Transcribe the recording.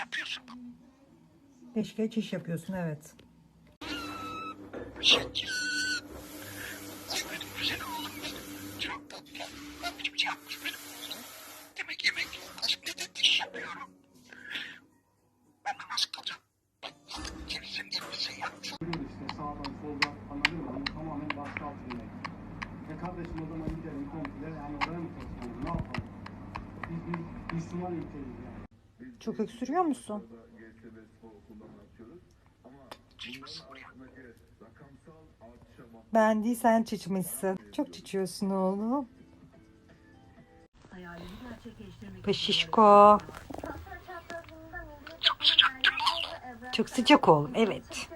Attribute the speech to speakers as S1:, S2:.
S1: yapıyorsun baba.
S2: Beşiktaş iş yapıyorsun evet.
S1: Ay benim güzel oğlum benim. Çok tatlı. Biçim şey yapmış benim oğlum. Demek yemek aşk neden iş yapıyorum. Ben namaz kılacağım. Ben kimse yapsın.
S3: Görüyor işte sağdan soldan anladın mı? Hani tamamen baskı altındayız. E kardeşim o zaman gidelim komple yani oraya mı toplanalım ne yapalım? Biz bir Müslüman ülkeyiz yani.
S2: Çok öksürüyor musun? Ben değil sen çiçmişsin. Çok çiçiyorsun oğlum. Paşişko. Çok sıcak oğlum evet.